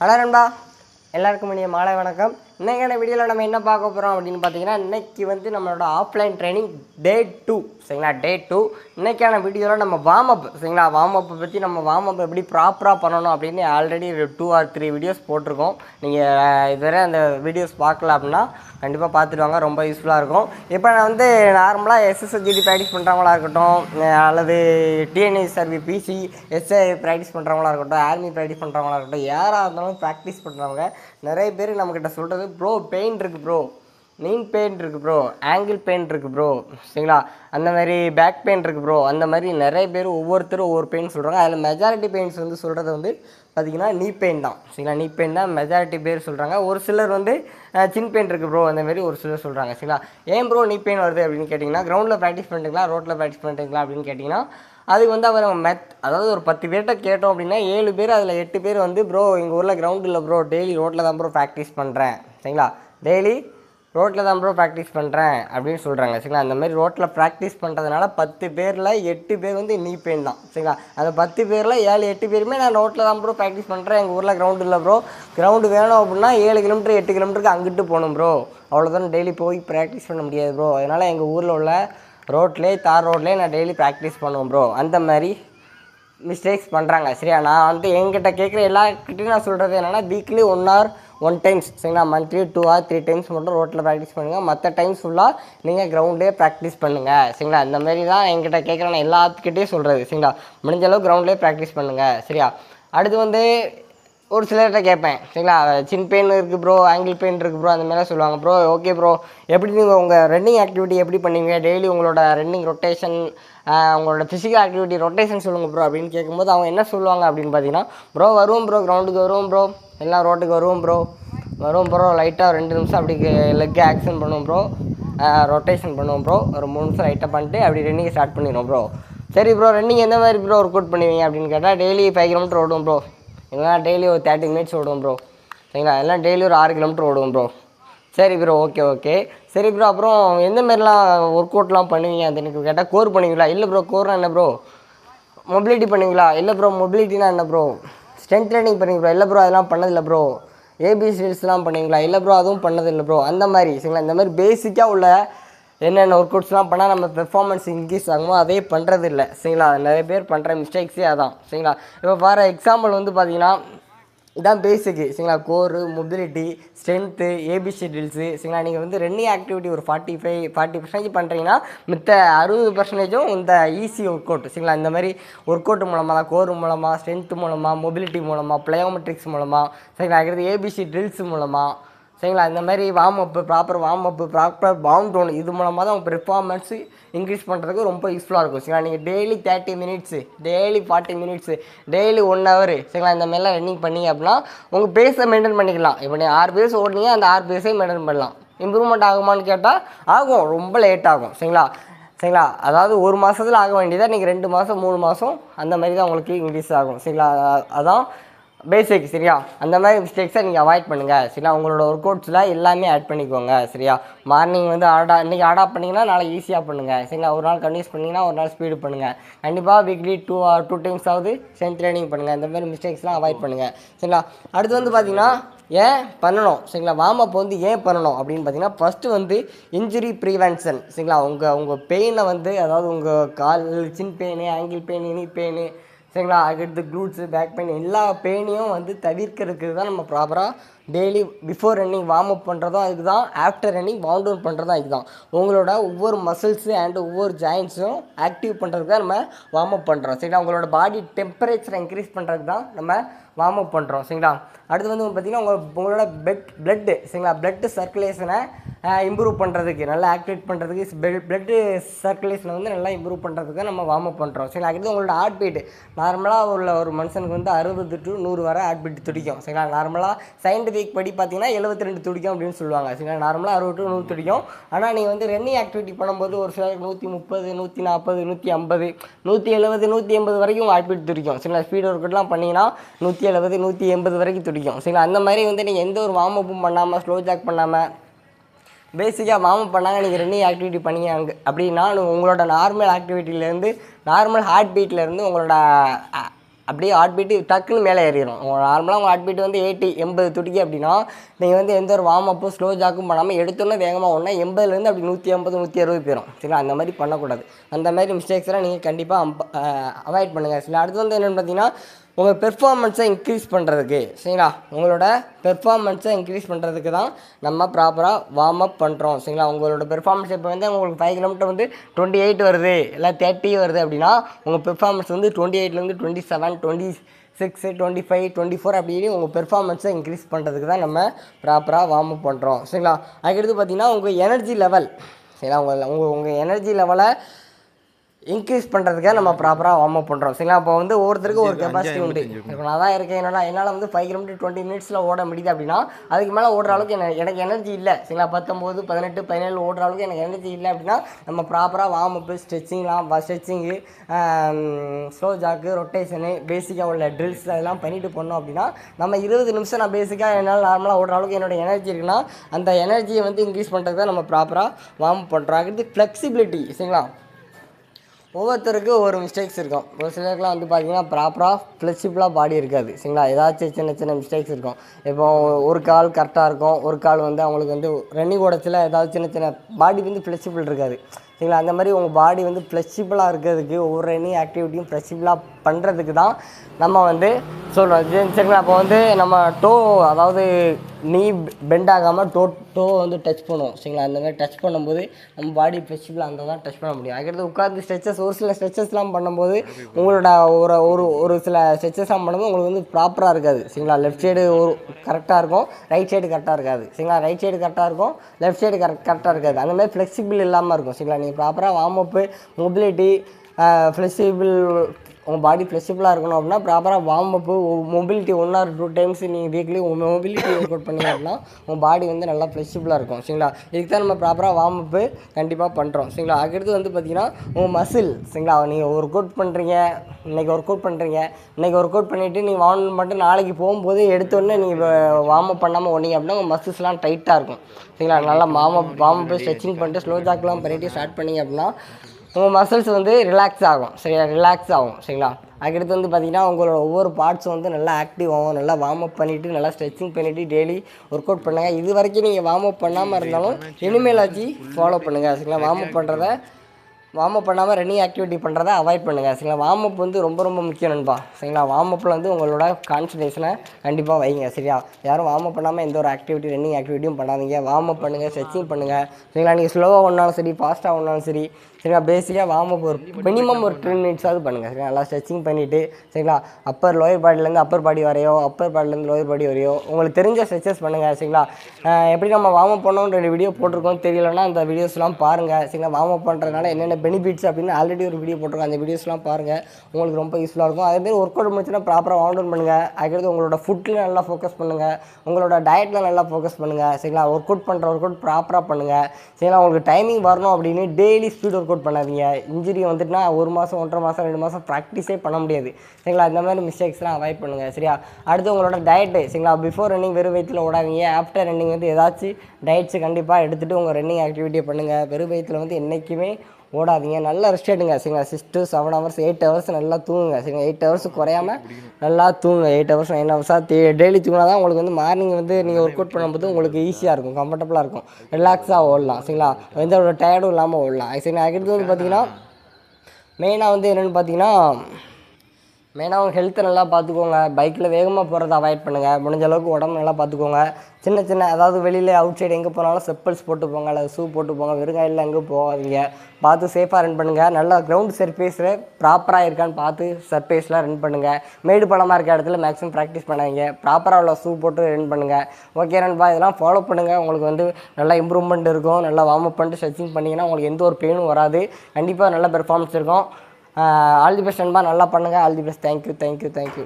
Hello நண்பா. எல்லாருக்கும் இனிய மாலை வணக்கம். இன்றைக்கான வீடியோவில் நம்ம என்ன பார்க்க போகிறோம் அப்படின்னு பார்த்தீங்கன்னா இன்றைக்கி வந்து நம்மளோட ஆஃப்லைன் ட்ரைனிங் டே டூ சரிங்களா? டே டூ இன்றைக்கான வீடியோவில் நம்ம வார்ம் அப் சரிங்களா? வார்ம் அப்பை பற்றி நம்ம வார்ம் அப் எப்படி ப்ராப்பராக பண்ணணும் அப்படின்னு already two or three videos போட்டிருக்கோம். நீங்கள் இதுவரை அந்த வீடியோஸ் பார்க்கல அப்படின்னா கண்டிப்பாக பார்த்துட்டு வாங்க. ரொம்ப யூஸ்ஃபுல்லாக இருக்கும். இப்போ நான் வந்து நார்மலாக எஸ்எஸ்எல்ஜிடி ப்ராக்டிஸ் பண்ணுறவங்களா இருக்கட்டும் அல்லது டிஎன்ஏ சர்வி பிசி எஸ்ஐ ப்ராக்டிஸ் பண்ணுறவங்களா இருக்கட்டும் ஆர்மி ப்ராக்டிஸ் பண்ணுறவங்களா இருக்கட்டும் யாராக இருந்தாலும் ப்ராக்டிஸ் பண்ணுறவங்க நிறைய பேர் நம்மக்கிட்ட சொல்கிறது ப்ரோ பெயின் இருக்குது ப்ரோ நீன் பெயின் இருக்குது ப்ரோ ஆங்கிள் பெயின் இருக்குது ப்ரோ சரிங்களா? அந்த மாதிரி பேக் பெயின் இருக்குது ப்ரோ அந்த மாதிரி நிறைய பேர் ஒவ்வொருத்தரும் ஒவ்வொரு பெயின் சொல்கிறாங்க அதில் மெஜாரிட்டி பெயின்ஸ் வந்து சொல்கிறது வந்து பார்த்திங்கன்னா நீ பெயின் தான். சரிங்களா? நீ பெயின் தான் மெஜாரிட்டி பேர் சொல்கிறாங்க ஒரு சிலர் வந்து சின் பெயின் இருக்குது ப்ரோ அந்த மாதிரி ஒரு சிலர் சொல்கிறாங்க சரிங்களா? ஏன் ப்ரோ நீ பெயின் வருது அப்படின்னு கேட்டிங்கன்னா கிரௌண்டில் ப்ராக்டிஸ் பண்ணுறீங்களா ரோட்டில் ப்ராக்டிஸ் பண்ணுறீங்களா அப்படின்னு கேட்டிங்கன்னா அதுக்கு வந்து அவர் மெத் அதாவது ஒரு பத்து பேர்கிட்ட கேட்டோம் அப்படின்னா ஏழு பேர் அதில் எட்டு பேர் வந்து ப்ரோ எங்கள் ஊரில் கிரவுண்ட் இல்லை ப்ரோ டெய்லி ரோட்டில் தான் ப்ரோ ப்ராக்டிஸ் பண்ணுறேன் சரிங்களா? டெய்லி ரோட்டில் தான் ப்ரோ ப்ராக்டிஸ் பண்ணுறேன் அப்படின்னு சொல்கிறாங்க சரிங்களா? அந்த மாதிரி ரோட்டில் ப்ராக்டிஸ் பண்ணுறதுனால பத்து பேரில் எட்டு பேர் வந்து நீ பெயின் தான். சரிங்களா? அந்த பத்து பேரில் ஏழு எட்டு பேருமே நான் ரோட்டில் தான் ப்ரோ ப்ராக்டிஸ் பண்ணுறேன் எங்கள் ஊரில் கிரவுண்டு இல்லை ப்ரோ கிரவுண்டு வேணும் அப்படின்னா ஏழு கிலோமீட்டர் எட்டு கிலோமீட்டருக்கு அங்கிட்டு போகணும் ப்ரோ அவ்வளோதான் டெய்லி போய் ப்ராக்டிஸ் பண்ண முடியாது ப்ரோ அதனால் எங்கள் ஊரில் உள்ள ரோட்லேயே தார் ரோட்லேயே நான் டெய்லி ப்ராக்டிஸ் பண்ணுவேன் ப்ரோ அந்த மாதிரி மிஸ்டேக்ஸ் பண்ணுறாங்க சரியா? நான் வந்து என்கிட்ட கேட்குற எல்லாருக்கிட்டையும் நான் சொல்கிறது என்னென்னா weekly one hour one times சரிங்களா? Monthly two hour three times மட்டும் ரோட்டில் ப்ராக்டிஸ் பண்ணுங்கள் மற்ற டைம்ஸ் ஃபுல்லாக நீங்கள் கிரவுண்டே ப்ராக்டிஸ் பண்ணுங்கள் சரிங்களா? இந்த மாதிரி தான் என்கிட்ட கேட்குற நான் எல்லாத்துக்கிட்டேயும் சொல்கிறது சரிங்களா? முடிஞ்ச அளவு கிரவுண்ட்லேயே ப்ராக்டிஸ் பண்ணுங்கள் சரியா? அடுத்து வந்து ஒரு சிலர்கிட்ட கேட்பேன். சரிங்களா? சின் பெயின் இருக்குது ப்ரோ ஆங்கிள் பெயின் இருக்குது ப்ரோ அந்த மாதிரிலாம் சொல்லுவாங்க. ப்ரோ ஓகே ப்ரோ எப்படி நீங்கள் உங்கள் ரன்னிங் ஆக்டிவிட்டி எப்படி பண்ணுவீங்க? டெய்லி உங்களோட ரன்னிங் ரொட்டேஷன் உங்களோட ஃபிசிக்கல் ஆக்டிவிட்டி ரொட்டேஷன் சொல்லுங்கள் ப்ரோ அப்படின்னு கேட்கும்போது அவங்க என்ன சொல்லுவாங்க அப்படின்னு பார்த்தீங்கன்னா ப்ரோ வருவோம் ப்ரோ கிரவுண்டுக்கு வருவோம் ப்ரோ எல்லாம் ரோட்டுக்கு வருவோம் ப்ரோ வருவோம் ப்ரோ லைட்டாக ரெண்டு நிமிஷம் அப்படி லெக் ஆக்ஷன் பண்ணுவோம் ப்ரோ ரொட்டேஷன் பண்ணுவோம் ப்ரோ ஒரு மூணு நிமிஷம் லைட்டாக பண்ணிட்டு அப்படி ரன்னிங் ஸ்டார்ட் பண்ணிடுவோம் ப்ரோ சரி ப்ரோ ரன்னிங் எந்த மாதிரி ப்ரோ ஒர்க் அவுட் பண்ணுவீங்க? அப்படின்னு கேட்டால் டெய்லி ஃபைவ் கிலோமீட்டர் ஓடுவோம் ப்ரோ எங்கன்னா டெய்லி ஒரு தேர்ட்டி மினிட்ஸ் ஓடுவோம் ப்ரோ சரிங்களா? எல்லாம் டெய்லி ஒரு ஆறு கிலோமீட்டர் ஓடுவோம் ப்ரோ சரி ப்ரோ ஓகே ஓகே சரி ப்ரோ அப்புறம் எந்த மாதிரிலாம் ஒர்க் அவுட்லாம் பண்ணுவீங்க? அது எனக்கு கேட்டால் கோர் பண்ணுவீங்களா? இல்லை ப்ரோ கோர்னா என்ன ப்ரோ மொபிலிட்டி பண்ணுவீங்களா? இல்லை ப்ரோ மொபிலிட்டினா என்ன ப்ரோ ஸ்ட்ரென்த் ட்ரைனிங் பண்ணுவீங்க ப்ரோ இல்லை ப்ரோ அதெல்லாம் பண்ணதில்லை ப்ரோ ஏபிசிஎஸ்லாம் பண்ணுவீங்களா? இல்லை ப்ரோ அதுவும் பண்ணதில்லை ப்ரோ அந்த மாதிரி சரிங்களா? இந்த மாதிரி பேசிக்காக உள்ள என்னென்ன ஒர்க் அவுட்ஸ்லாம் பண்ணால் நம்ம பெர்ஃபார்மன்ஸ் இன்க்ரீஸ் ஆகுமோ அதே பண்ணுறது இல்லை சரிங்களா? நிறைய பேர் பண்ணுற மிஸ்டேக்ஸே அதான். சரிங்களா? இப்போ ஃபார் எக்ஸாம்பிள் வந்து பார்த்தீங்கன்னா இதான் பேசிக்கு சரிங்களா? Core mobility strength A B C drills சரிங்களா? நீங்கள் வந்து ரன்னிங் ஆக்டிவிட்டி ஒரு ஃபார்ட்டி ஃபைவ் ஃபார்ட்டி பர்சன்டேஜ் பண்ணுறீங்கன்னா மித்த அறுபது பர்சன்டேஜும் இந்த ஈஸி ஒர்க் அவுட் சரிங்களா? இந்த மாதிரி ஒர்க் அவுட் மூலமாக தான் கோர் மூலமாக ஸ்ட்ரென்த் மூலமாக மொபிலிட்டி மூலமாக ப்ளையோமெட்ரிக்ஸ் மூலமாக சரிங்களா அடுத்தது ஏபிசி ட்ரில்ஸ் மூலமாக சரிங்களா? இந்த மாதிரி warm up proper warm up proper pound down இது மூலமாக தான் உங்கள் பெர்ஃபார்மன்ஸு இன்க்ரீஸ் பண்ணுறதுக்கு ரொம்ப யூஸ்ஃபுல்லாக இருக்கும். சரிங்களா? நீங்கள் daily thirty minutes daily forty minutes daily one hour சரிங்களா? இந்த மாதிரிலாம் ரன்னிங் பண்ணீங்க அப்படின்னா உங்கள் பேஸை மெயின்டைன் பண்ணிக்கலாம். இப்போ நீங்கள் ஆறு பேஸ் ஓடுனீங்க அந்த ஆறு பேஸையும் மெயின்டைன் பண்ணலாம். இம்ப்ரூவ்மெண்ட் ஆகுமான்னு கேட்டால் ஆகும். ரொம்ப லேட் ஆகும். சரிங்களா? சரிங்களா? அதாவது ஒரு மாதத்தில் ஆக வேண்டியதாக நீங்கள் ரெண்டு மாதம் மூணு மாதம் அந்த மாதிரி தான் உங்களுக்கு இன்க்ரீஸ் ஆகும். சரிங்களா? அதான் பேசிக் சரியா? அந்த மாதிரி மிஸ்டேக்ஸை நீங்கள் அவாய்ட் பண்ணுங்கள் சரியா? உங்களோட ஒர்க் அவுட்ஸில் எல்லாமே ஆட் பண்ணிக்கோங்க சரியா? மார்னிங் வந்து ஆடா இன்றைக்கி ஆடா பண்ணிங்கன்னா நாளைக்கு ஈஸியாக பண்ணுங்கள் சரிங்களா ஒரு நாள் கன்யூஸ் பண்ணிங்கன்னா ஒரு நாள் ஸ்பீடு பண்ணுங்கள் கண்டிப்பாக weekly two or two times ஆகுது ஸ்ட்ரென்த் ட்ரைனிங் பண்ணுங்கள் இந்த மாதிரி மிஸ்டேக்ஸ்லாம் அவாய்ட் பண்ணுங்கள் சரிங்களா அடுத்து வந்து பார்த்தீங்கன்னா ஏன் பண்ணணும் சரிங்களா? வார்ம் அப் வந்து ஏன் பண்ணணும் அப்படின்னு பார்த்தீங்கன்னா ஃபஸ்ட்டு வந்து இன்ஜுரி ப்ரிவென்ஷன் சரிங்களா? உங்கள் உங்கள் பெயினை வந்து அதாவது உங்கள் கால் shin pain ankle pain knee pain சரிங்களா? அடுத்து க்ளூட்ஸு பேக் பெயின் எல்லா பெயினையும் வந்து தவிர்க்கிறதுக்கு தான் நம்ம ப்ராப்பராக daily before running warm up பண்ணுறதும் அதுக்கு தான் ஆஃப்டர் ரன்னிங் வார்ம் டவுன் பண்ணுறதும் அதுக்கு தான் உங்களோட ஒவ்வொரு மசில்ஸு அண்ட் ஒவ்வொரு ஜாயின்ஸும் ஆக்டிவ் பண்ணுறதுக்கு தான் நம்ம வார்ம் அப் பண்ணுறோம் சரிங்களா? உங்களோட பாடி டெம்பரேச்சரை இன்க்ரீஸ் பண்ணுறதுக்கு தான் நம்ம வார்ம் அப் பண்ணுறோம் சரிங்களா? அடுத்து வந்து பார்த்தீங்கன்னா உங்கள் உங்களோட பெட் பிளட்டு சரிங்களா? பிளட்டு சர்க்குலேஷனை இம்ப்ரூவ் பண்ணுறதுக்கு நல்லா ஆக்டிவேட் பண்ணுறதுக்கு பிளட்டு சர்க்குலேஷனை வந்து நல்லா இம்ப்ரூவ் பண்ணுறதுக்கு நம்ம வார்ம் அப் பண்ணுறோம் சரிங்களா? அடுத்து உங்களோட ஹார்ட் பீட் நார்மலாக உள்ள ஒரு மனுஷனுக்கு வந்து அறுபது டு நூறு வரை ஹார்ட் பீட் துடிக்கும். சரிங்களா? நார்மலாக சயின்டிஃபிக் படி பார்த்தீங்கன்னா எழுபத்தி ரெண்டு துடிக்கும் அப்படின்னு சொல்லுவாங்க. சரிங்களா? நார்மலாக அறுபது டு நூறு துடிக்கும். ஆனால் நீங்கள் வந்து ரன்னிங் ஆக்டிவிட்டி பண்ணும்போது ஒரு சிலருக்கு நூற்றி முப்பது நூற்றி நாற்பது நூற்றி ஐம்பது நூற்றி எழுபது நூற்றி எண்பது வரைக்கும் ஹார்ட் பீட் துடிக்கும். சரிங்களா? ஸ்பீட் ஒர்க் அவுட்லாம் பண்ணிங்கன்னா நூற்றி எழுபது நூற்றி எண்பது வரைக்கும் துடிக்கும். சரிங்களா? அந்த மாதிரி வந்து நீங்கள் எந்த ஒரு வார்ம் அப்பும் பண்ணாமல் ஸ்லோ ஜாக் பண்ணாமல் பேசிக்காக வார்ம் பண்ணாங்க நீங்கள் ரன்னிங் ஆக்டிவிட்டி பண்ணீங்க அங்கே அப்படின்னா உங்களோட நார்மல் ஆக்டிவிட்டிலேருந்து நார்மல் ஹார்ட் பீட்லேருந்து உங்களோட அப்படியே ஹார்ட் பீட்டு டக்குன்னு மேலே ஏறிடும் உங்கள் நார்மலாக உங்கள் ஹார்ட் பீட் வந்து எயிட்டி எண்பது துடிக்கி அப்படின்னா நீங்கள் வந்து எந்த ஒரு வார்ம் அப்பும் ஸ்லோ ஜாக்கும் பண்ணாமல் எடுத்தோன்னே வேகமாக ஒன்றா எண்பதுலேருந்து அப்படி நூற்றி ஐம்பது நூற்றி அறுபது போயிடும் சரிங்களா? அந்த மாதிரி பண்ணக்கூடாது. அந்த மாதிரி மிஸ்டேக்ஸ்லாம் நீங்கள் கண்டிப்பாக அவாய்ட் பண்ணுங்கள் சில அடுத்து வந்து என்னென்னு பார்த்தீங்கன்னா உங்கள் பெர்ஃபார்மன்ஸை இன்க்ரீஸ் பண்ணுறதுக்கு சரிங்களா? உங்களோட பெர்ஃபார்மன்ஸை இன்க்ரீஸ் பண்ணுறதுக்கு தான் நம்ம ப்ராப்பராக வார்ம் அப் பண்ணுறோம் சரிங்களா? உங்களோட பெர்ஃபார்மன்ஸ் இப்போ வந்து உங்களுக்கு ஃபைவ் கிலோமீட்டர் வந்து டுவெண்ட்டி எயிட் வருது. இல்லை தேர்ட்டி வருது அப்படின்னா உங்கள் பெர்ஃபார்மன்ஸ் வந்து twenty எயிட்லேருந்து twenty seven twenty six twenty five twenty four அப்படின்னு உங்கள் பெர்ஃபார்மன்ஸை இன்க்ரீஸ் பண்ணுறதுக்கு தான் நம்ம ப்ராப்பராக வார்ம் அப் பண்ணுறோம் சரிங்களா? அதுக்கடுத்து பார்த்தீங்கன்னா உங்கள் எனர்ஜி லெவல் சரிங்களா? உங்கள் உங்கள் உங்கள் எனர்ஜி லெவலை இன்க்ரீஸ் பண்ணுறதுக்காக நம்ம ப்ராப்பராக வார்ம் அப் பண்ணுறோம் சரிங்களா? அப்போ வந்து ஒவ்வொருத்தருக்கு ஒரு கெப்பாசிட்டி உண்டு. இப்போ நான் தான் இருக்கேன். என்னால் என்னால் வந்து ஃபைவ் கிலோமீட்டர் டுவெண்ட்டி மினிட்ஸில் ஓட முடியுது அப்படின்னா அதுக்கு மேலே ஓடுற அளவுக்கு எனக்கு எனக்கு எனர்ஜி இல்லை. சரிங்களா? பத்தொம்போது பதினெட்டு பதினேழு ஓடுற அளவுக்கு எனக்கு எனர்ஜி இல்லை அப்படின்னா நம்ம ப்ராப்பராக வார்ம் அப்பு ஸ்ட்ரெச்சிங்லாம் ஸ்ட்ரெச்சிங்கு ஸ்லோ ஜாக்கு ரொட்டேஷனு பேசிக்காக உள்ள ட்ரில்ஸ் அதெல்லாம் பண்ணிட்டு பண்ணோம் அப்படின்னா நம்ம இருபது நிமிஷம் நான் பேசிக்காக என்னால் நார்மலாக ஓடுற அளவுக்கு என்னோட எனர்ஜி இருக்குன்னா அந்த எனர்ஜியை வந்து இன்க்ரீஸ் பண்ணுறதுக்கு நம்ம ப்ராப்பராக வார்ம் பண்ணுறோம் அடுத்து ஃப்ளெக்சிபிலிட்டி சரிங்களா? ஒவ்வொருத்தருக்கும் ஒரு மிஸ்டேக்ஸ் இருக்கும். ஒரு சிலருக்குலாம் வந்து பார்த்தீங்கன்னா ப்ராப்பராக ஃப்ளெக்சிபிளாக பாடி இருக்காது. சரிங்களா? ஏதாச்சும் சின்ன சின்ன மிஸ்டேக்ஸ் இருக்கும். இப்போ ஒரு கால் கரெக்டாக இருக்கும். ஒரு கால் வந்து அவங்களுக்கு வந்து ரன்னிங் ஓடத்தில் ஏதாவது சின்ன சின்ன பாடி வந்து ஃப்ளெக்சிபிள் இருக்காது. சரிங்களா? அந்த மாதிரி உங்கள் பாடி வந்து ஃப்ளெக்சிபிளாக இருக்கிறதுக்கு ஒவ்வொரு ரன்னிங் ஆக்டிவிட்டியும் ஃப்ளெக்சிபிளாக பண்ணுறதுக்கு தான் நம்ம வந்து சொல்கிறோம் சரிங்களா? அப்போ வந்து நம்ம டோ அதாவது நீ பெண்ட் ஆகாமல் டோ டோ வந்து டச் பண்ணுவோம் சரிங்களா? அந்த மாதிரி டச் பண்ணும்போது நம்ம பாடி ஃப்ளெக்சிபிளாக அந்த தான் டச் பண்ண முடியும். அதுக்கடுத்து உட்காந்து ஸ்ட்ரெச்சஸ் ஒரு சில ஸ்ட்ரெச்சஸ்லாம் பண்ணும்போது உங்களோட ஒரு ஒரு ஒரு சில ஸ்ட்ரெச்சஸ்லாம் பண்ணும்போது உங்களுக்கு வந்து ப்ராப்பராக இருக்காது சரிங்களா? லெஃப்ட் சைடு ஒரு கரெக்டாக இருக்கும் ரைட் சைடு கரெக்டாக இருக்காது சரிங்களா? ரைட் சைடு கரெக்டாக இருக்கும் லெஃப்ட் சைடு கரெக்ட் கரெக்டாக இருக்காது. அந்த மாதிரி ஃப்ளெக்சிபிள் இல்லாமல் இருக்கும் சரிங்களா? நீங்கள் ப்ராப்பராக வார்ம் அப்பு மொபிலிட்டி ஃப்ளெக்சிபிள் உங்கள் பாடி ஃப்ளெக்சிபிளாக இருக்கணும் அப்படின்னா ப்ராப்பராக warm up mobility one or two times நீங்கள் வீக்லி உங்கள் மொபிலிட்டி ஒர்க் அவுட் பண்ணீங்க அப்படின்னா உங்கள் பாடி வந்து நல்லா ஃப்ளெக்சிபிளாக இருக்கும். சரிங்களா? இதுக்கு தான் நம்ம ப்ராப்பராக வார்ம் அப்பு கண்டிப்பாக பண்ணுறோம் சரிங்களா? அதுக்கடுத்து வந்து பார்த்தீங்கன்னா உங்கள் மசில் சரிங்களா? நீங்கள் ஒர்க் அவுட் பண்ணுறீங்க இன்றைக்கி ஒர்க் அவுட் பண்ணுறீங்க இன்றைக்கி ஒர்க் அவுட் பண்ணிவிட்டு நீங்கள் வார்ம் பண்ணிட்டு நாளைக்கு போகும்போது எடுத்தோடனே நீங்கள் வார்ம் அப் பண்ணாமல் ஓடிங்க அப்படின்னா உங்கள் மசில்ஸ்லாம் டைட்டாக இருக்கும். சரிங்களா? நல்லா warm up warm up stretching பண்ணிட்டு ஸ்லோ ஜாக்லாம் பண்ணிவிட்டு ஸ்டார்ட் பண்ணிங்க அப்படின்னா உங்கள் மசில்ஸ் வந்து ரிலாக்ஸ் ஆகும். சரியா? ரிலாக்ஸ் ஆகும். சரிங்களா? அதுக்கடுத்து வந்து பார்த்தீங்கன்னா உங்களோட ஒவ்வொரு பார்ட்ஸும் வந்து நல்லா ஆக்டிவ் ஆகும். நல்லா வார்ம் அப் பண்ணிவிட்டு நல்லா ஸ்ட்ரெச்சிங் பண்ணிவிட்டு டெய்லி ஒர்க் அவுட் பண்ணுங்கள் இது வரைக்கும் நீங்கள் வார்ம் அப் பண்ணாமல் இருந்தாலும் இனிமேலாச்சு ஃபாலோ பண்ணுங்கள் சரிங்களா? வார்ம் அப் பண்ணுறத வார்ம் அப் பண்ணாமல் ரன்னிங் ஆக்டிவிட்டி பண்ணுறத அவாய்ட் பண்ணுங்கள் சரிங்களா? வார்ம் அப் வந்து ரொம்ப ரொம்ப முக்கியம் நண்பா. சரிங்களா? வார்ம் அப்பில் வந்து உங்களோட கான்சன்ட்ரேஷனை கண்டிப்பாக வைங்க. சரியா? யாரும் வார்ம் அப் பண்ணாமல் எந்த ஒரு ஆக்டிவிட்டி ரன்னிங் ஆக்டிவிட்டியும் பண்ணாதீங்க. வார்ம் அப் பண்ணுங்கள் ஸ்ட்ரெச்சிங் பண்ணுங்கள் சரிங்களா? நீங்கள் ஸ்லோவாக ஒன்றாலும் சரி ஃபாஸ்ட்டாக ஒன்றாலும் சரி சரிங்களா? பேசிக்காக வார்ம் அப் ஒரு மினிமம் ஒரு டென் மினிட்ஸாவது பண்ணுங்கள் சரிங்களா? நல்லா ஸ்ட்ரெச்சிங் பண்ணிவிட்டு சரிங்களா? அப்பர் லோயர் பாடியிலேருந்து அப்பர் பாடி வரையோ அப்பர் பாடியிலேருந்து லோயர் பாடி வரையோ உங்களுக்கு தெரிஞ்ச ஸ்ட்ரெச்சஸ் பண்ணுங்கள் சரிங்களா? எப்படி நம்ம வார்ம் அப் பண்ணோன்ற வீடியோ போட்டிருக்கோம் தெரியலன்னா அந்த வீடியோஸ்லாம் பாருங்கள் சரிங்களா? வார்ம் அப் பண்ணுறதுனால என்னென்ன பெனிஃபிட்ஸ் அப்படின்னு ஆல்ரெடி ஒரு வீடியோ போட்டிருக்கோம் அந்த வீடியோஸ்லாம் பாருங்கள் உங்களுக்கு ரொம்ப யூஸ்ஃபுல்லாக இருக்கும். அதேமாதிரி ஒர்க் அவுட் முடிச்சுன்னா ப்ராப்பராக வார்ம் டவுன் பண்ணுங்கள் அதுக்கடுத்து உங்களோட ஃபுட்டில் நல்லா ஃபோக்கஸ் பண்ணுங்கள் உங்களோட டயட்டில் நல்லா ஃபோக்கஸ் பண்ணுங்கள் சரிங்களா? ஒர்க் அவுட் பண்ணுற ஒர்க் அவுட் ப்ராப்பராக பண்ணுங்கள் சரிங்களா? உங்களுக்கு டைமிங் வரணும் அப்படின்னு டெய்லி ஸ்பீட் ஒர்க் அவுட் பண்ணாதீங்க. இன்ஜுரி வந்துட்டுனா ஒரு மாதம் ஒன்றரை மாதம் ரெண்டு மாதம் ப்ராக்டிஸே பண்ண முடியாது. சரிங்களா? இந்த மாதிரி மிஸ்டேக்ஸ்லாம் அவாய்ட் பண்ணுங்கள் சரியா? அடுத்து உங்களோட டயட்டு சரிங்களா? பிஃபோர் ரன்னிங் வெறும் வயிற்றில் ஓடாதீங்க. ஆஃப்டர் ரன்னிங் வந்து ஏதாச்சும் டயட்ஸ் கண்டிப்பாக எடுத்துகிட்டு உங்கள் ரன்னிங் ஆக்டிவிட்டியை பண்ணுங்கள் வெறும் வயிற்றில் வந்து என்றைக்குமே ஓடாதீங்க. நல்லா ரெஸ்ட் எடுங்க. சரிங்களா? Six to seven hours eight hours நல்லா தூங்குங்க. சரிங்களா? எயிட் ஹவர்ஸ் குறையாம நல்லா தூங்குங்க. எயிட் ஹவர்ஸ் நைன் ஹவர்ஸாக டெய்லி தூங்கினா தான் உங்களுக்கு வந்து மார்னிங் வந்து நீங்கள் ஒர்க் அவுட் பண்ணும்போது உங்களுக்கு ஈஸியாக இருக்கும். கம்ஃபர்டபுளாக இருக்கும். ரிலாக்ஸாக ஓடலாம். சரிங்களா? எந்த ஒரு டயர்டும் இல்லாமல் ஓடலாம். சரிங்களா? அடுத்து வந்து பார்த்தீங்கன்னா மெயினாக வந்து என்னென்னு பார்த்தீங்கன்னா மெயினாக உங்கள் ஹெல்த்தை நல்லா பார்த்துக்கோங்க பைக்கில் வேகமாக போகிறத அவாய்ட் பண்ணுங்கள் முடிஞ்ச அளவுக்கு உடம்பு நல்லா பார்த்துக்கோங்க சின்ன சின்ன அதாவது வெளியில் அவுட் சைடு எங்கே போனாலும் செப்பல்ஸ் போட்டு போங்க. அல்லது ஷூ போட்டு போங்க. வெறுங்காயில் எங்கே போகாதீங்க. பார்த்து சேஃபாக ரன் பண்ணுங்கள் நல்லா கிரவுண்ட் சர்ஃபேஸில் ப்ராப்பராக இருக்கான்னு பார்த்து சர்ஃபேஸ்லாம் ரன் பண்ணுங்கள் மேடு பள்ளமாக இருக்க இடத்துல மேக்ஸிமம் ப்ராக்டிஸ் பண்ணாதீங்க. ப்ராப்பராக உள்ள ஷூ போட்டு ரன் பண்ணுங்கள் ஓகே ரன்பா இதெல்லாம் ஃபாலோ பண்ணுங்கள் உங்களுக்கு வந்து நல்லா இம்ப்ரூவ்மெண்ட் இருக்கும். நல்லா வார்ம் அப் பண்ணிட்டு ஸ்ட்ரெச்சிங் பண்ணிங்கன்னா உங்களுக்கு எந்த ஒரு பெயினும் வராது. கண்டிப்பாக நல்ல பெர்ஃபார்மன்ஸ் இருக்கும். ஆல் தி பெஸ்ட் நண்பா நல்லா பண்ணுங்கள் all the best. Thank you thank you thank you